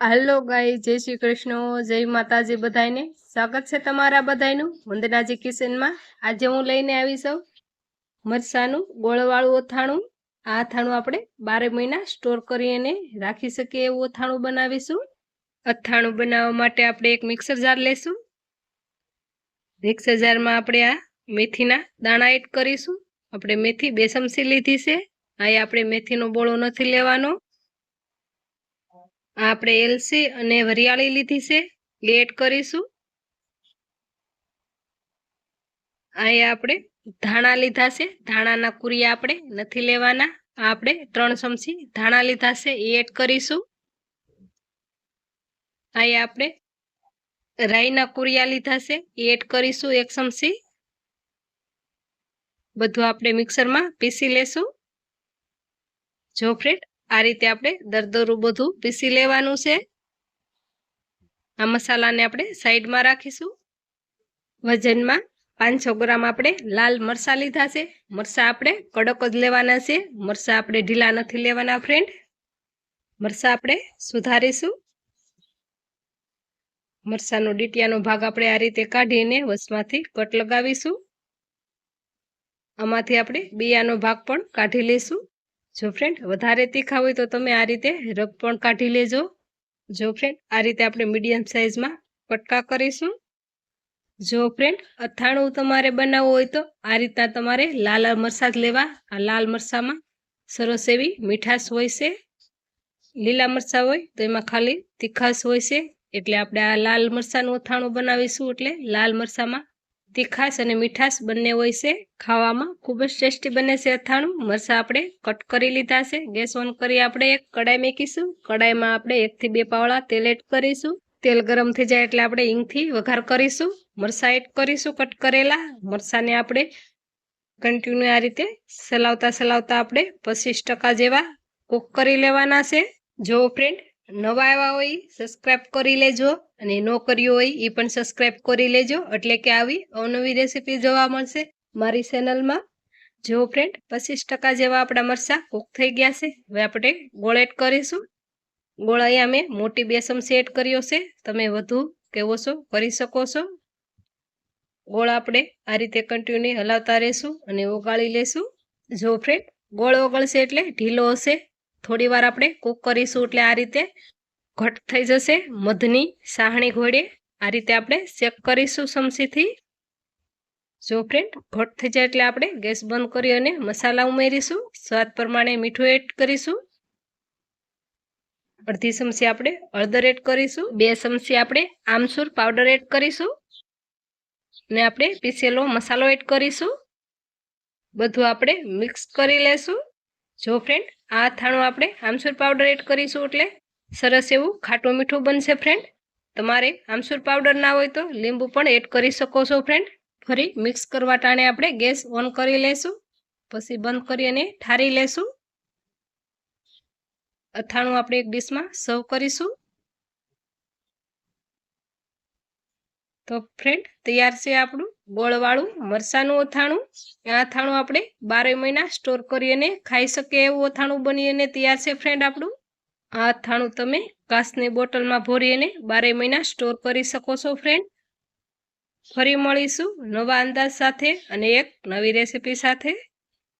હાલો ગાય જય શ્રી કૃષ્ણ, જય માતાજી બધાયને. સ્વાગત છે તમારા બધાયનું વંદનાજી કિચનમાં આજે હું લઈને આવી છું મરસાનું, ગોળવાળું અથાણું. આ અથાણું આપણે બારે મહિના સ્ટોર કરીને રાખી શકીએ એવું અથાણું બનાવીશું. અથાણું બનાવવા માટે આપણે એક મિક્સર જાર લેશું. મિક્સર જારમાં આપણે આ મેથીના દાણા એડ કરીશું. આપણે મેથી બે ચમચી લીધી છે. અહીં આપણે મેથીનો બોળો નથી લેવાનો. આપણે એલસી અને વરિયાળી લીધી છે. એ એડ કરીશું. અહીંયા આપણે ધાણા લીધા છે. ધાણાના કુરિયા આપણે નથી લેવાના. આપણે ત્રણ ચમચી ધાણા લીધા છે. એ એડ કરીશું. અહીંયા આપણે રાઈના કુરિયા લીધા છે. એ એડ કરીશું એક ચમચી. બધું આપણે મિક્સરમાં પીસી લેશું. જો ફ્રેન્ડ આ રીતે આપણે દરદરું બધું પીસી લેવાનું છે. આ મસાલાને આપણે સાઈડમાં રાખીશું. વજનમાં પાંચસો ગ્રામ આપણે લાલ મરસા લીધા છે. મરચા આપણે કડક જ લેવાના છે. મરચા આપણે ઢીલા નથી લેવાના ફ્રેન્ડ મરચા આપણે સુધારીશું. મરસાનો ડીટિયાનો ભાગ આપણે આ રીતે કાઢીને વસમાંથી કટ લગાવીશું. આમાંથી આપણે બિયાનો ભાગ પણ કાઢી લઈશું. જો ફ્રેન્ડ વધારે તીખા હોય તો તમે આ રીતે રગ પણ કાઢી લેજો. જો ફ્રેન્ડ આ રીતે આપણે મીડિયમ સાઇઝમાં કટકા કરીશું. જો ફ્રેન્ડ અથાણું તમારે બનાવવું હોય તો આ રીતના તમારે લાલ મરચાં જ લેવા. આ લાલ મરચાંમાં સરસ એવી મીઠાશ હોય છે. લીલા મરચાં હોય તો એમાં ખાલી તીખાશ હોય છે. એટલે આપણે આ લાલ મરચાંનું અથાણું બનાવીશું એટલે લાલ મરચાંમાં તીખાશ અને મીઠાશ બંને હોય છે. ખાવામાં ખૂબ જ ટેસ્ટી બને છે અથાણું. મરચાં આપણે કટ કરી લીધા છે. ગેસ ઓન કરી આપણે એક કડાઈ મૂકીશું. કડાઈમાં આપણે એકથી બે પાવડા તેલ એડ કરીશું. તેલ ગરમ થઈ જાય એટલે આપણે ઈંગથી વઘાર કરીશું. મરચાં એડ કરીશું કટ કરેલા. મરચાંને આપણે કન્ટિન્યુ આ રીતે સલાવતા સલાવતા આપણે પચીસ જેવા કૂક કરી લેવાના છે. જો ફ્રેન્ડ નવા આવ્યા હોય સબસ્ક્રાઈબ કરી લેજો અને ન કર્યું હોય એ પણ સબસ્ક્રાઇબ કરી લેજો. એટલે કે આવી અવનવી રેસીપી જોવા મળશે મારી ચેનલમાં જો ફ્રેન્ડ પચીસ ટકા જેવા આપણા મરચાં કૂક થઈ ગયા છે. હવે આપણે ગોળ એડ કરીશું. ગોળ અહીંયા મેં મોટી બે ચમચી એડ કર્યો છે. તમે વધુ કે ઓછો કરી શકો છો. ગોળ આપણે આ રીતે કન્ટિન્યુ હલાવતા રહેશું અને ઓગાળી લેશું. જો ફ્રેન્ડ ગોળ ઓગળશે એટલે ઢીલો હશે. થોડી વાર આપણે કૂક કરીશું એટલે આ રીતે ઘટ થઈ જશે. મધની સાહણી ઘોડે આ રીતે આપણે ચેક કરીશું ચમચીથી જો ફ્રેન્ડ ઘટ થઈ જાય એટલે આપણે ગેસ બંધ કરી અને મસાલા ઉમેરીશું. સ્વાદ પ્રમાણે મીઠું એડ કરીશું. અડધી ચમચી આપણે હળદર એડ કરીશું. બે ચમચી આપણે આમસૂર પાવડર એડ કરીશું. ને આપણે પીસેલો મસાલો એડ કરીશું. બધું આપણે મિક્સ કરી લેશું. જો ફ્રેન્ડ આ અથાણું આપણે આમસૂર પાવડર એડ કરીશું એટલે સરસ એવું ખાટું મીઠું બનશે ફ્રેન્ડ તમારે આમસૂર પાવડર ના હોય તો લીંબુ પણ એડ કરી શકો છો ફ્રેન્ડ ફરી મિક્સ કરવા ટાણે આપણે ગેસ ઓન કરી લેશું, પછી બંધ કરી અને ઠારી લેશું. અથાણું આપણે એક ડીશમાં સર્વ કરીશું. તો ફ્રેન્ડ તૈયાર છે આપણું ગોળવાળું મરસાનું અથાણું. આ અથાણું આપણે બારે મહિના સ્ટોર કરી અને ખાઈ શકીએ એવું અથાણું બની અને તૈયાર છે ફ્રેન્ડ આપણું. આ અથાણું તમે કાસની બોટલમાં ભરી અને બારે મહિના સ્ટોર કરી શકો છો ફ્રેન્ડ ફરી મળીશું નવા અંદાજ સાથે અને એક નવી રેસીપી સાથે.